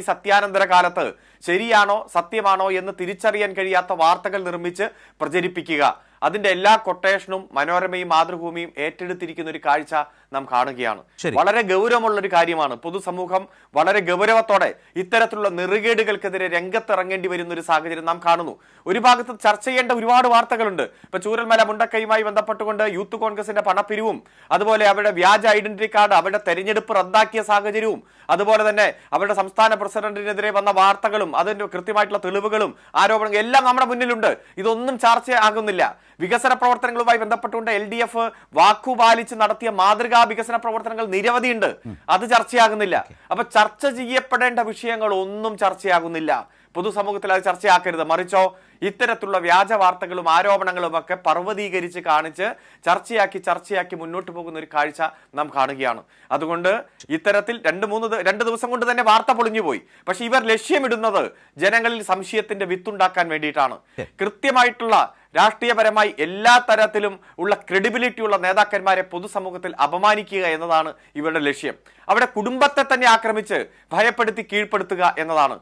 സത്യാനന്തര കാലത്ത് ശരിയാണോ സത്യമാണോ എന്ന് തിരിച്ചറിയാൻ കഴിയാത്ത വാർത്തകൾ നിർമ്മിച്ച് പ്രചരിപ്പിക്കുക. അതിന്റെ എല്ലാ കൊട്ടേഷനും മനോരമയും മാതൃഭൂമിയും ഏറ്റെടുത്തിരിക്കുന്ന ഒരു കാഴ്ച നാം കാണുകയാണ്. വളരെ ഗൗരവമുള്ള ഒരു കാര്യമാണ്. പൊതുസമൂഹം വളരെ ഗൗരവത്തോടെ ഇത്തരത്തിലുള്ള നെറുകേടുകൾക്കെതിരെ രംഗത്തിറങ്ങേണ്ടി വരുന്ന ഒരു സാഹചര്യം നാം കാണുന്നു. ഒരു ഭാഗത്ത് ചർച്ച ചെയ്യേണ്ട ഒരുപാട് വാർത്തകളുണ്ട്. ഇപ്പൊ ചൂരൽമല മുണ്ടക്കൈയുമായി ബന്ധപ്പെട്ടുകൊണ്ട് യൂത്ത് കോൺഗ്രസിന്റെ പണപ്പിരിവും അതുപോലെ അവരുടെ വ്യാജ ഐഡന്റിറ്റി കാർഡ് അവരുടെ തെരഞ്ഞെടുപ്പ് റദ്ദാക്കിയ സാഹചര്യവും അതുപോലെ തന്നെ അവരുടെ സംസ്ഥാന പ്രസിഡന്റിനെതിരെ വന്ന വാർത്തകളും അതിന്റെ കൃത്യമായിട്ടുള്ള തെളിവുകളും ആരോപണങ്ങളും എല്ലാം നമ്മുടെ മുന്നിലുണ്ട്. ഇതൊന്നും ചർച്ചയാകുന്നില്ല. വികസന പ്രവർത്തനങ്ങളുമായി ബന്ധപ്പെട്ടുകൊണ്ട് എൽ ഡി എഫ് വാക്കുപാലിച്ച് നടത്തിയ മാതൃകാ വികസന പ്രവർത്തനങ്ങൾ നിരവധിയുണ്ട്. അത് ചർച്ചയാകുന്നില്ല. അപ്പൊ ചർച്ച ചെയ്യപ്പെടേണ്ട വിഷയങ്ങൾ ഒന്നും ചർച്ചയാകുന്നില്ല. പൊതുസമൂഹത്തിൽ അത് ചർച്ചയാക്കരുത്. മറിച്ചോ ഇത്തരത്തിലുള്ള വ്യാജ വാർത്തകളും ആരോപണങ്ങളും ഒക്കെ പർവതീകരിച്ച് കാണിച്ച് ചർച്ചയാക്കി ചർച്ചയാക്കി മുന്നോട്ട് പോകുന്ന ഒരു കാഴ്ച നാം കാണുകയാണ്. അതുകൊണ്ട് ഇത്തരത്തിൽ രണ്ട് മൂന്ന് രണ്ട് ദിവസം കൊണ്ട് തന്നെ വാർത്ത പൊളിഞ്ഞു പോയി. പക്ഷെ ഇവർ ലക്ഷ്യമിടുന്നത് ജനങ്ങളിൽ സംശയത്തിന്റെ വിത്തുണ്ടാക്കാൻ വേണ്ടിയിട്ടാണ്. കൃത്യമായിട്ടുള്ള രാഷ്ട്രീയപരമായി എല്ലാ തരത്തിലും ഉള്ള ക്രെഡിബിലിറ്റിയുള്ള നേതാക്കന്മാരെ പൊതുസമൂഹത്തിൽ അപമാനിക്കുക എന്നതാണ് ഇവരുടെ ലക്ഷ്യം. അവിടെ കുടുംബത്തെ തന്നെ ആക്രമിച്ച് ഭയപ്പെടുത്തി കീഴ്പ്പെടുത്തുക എന്നതാണ്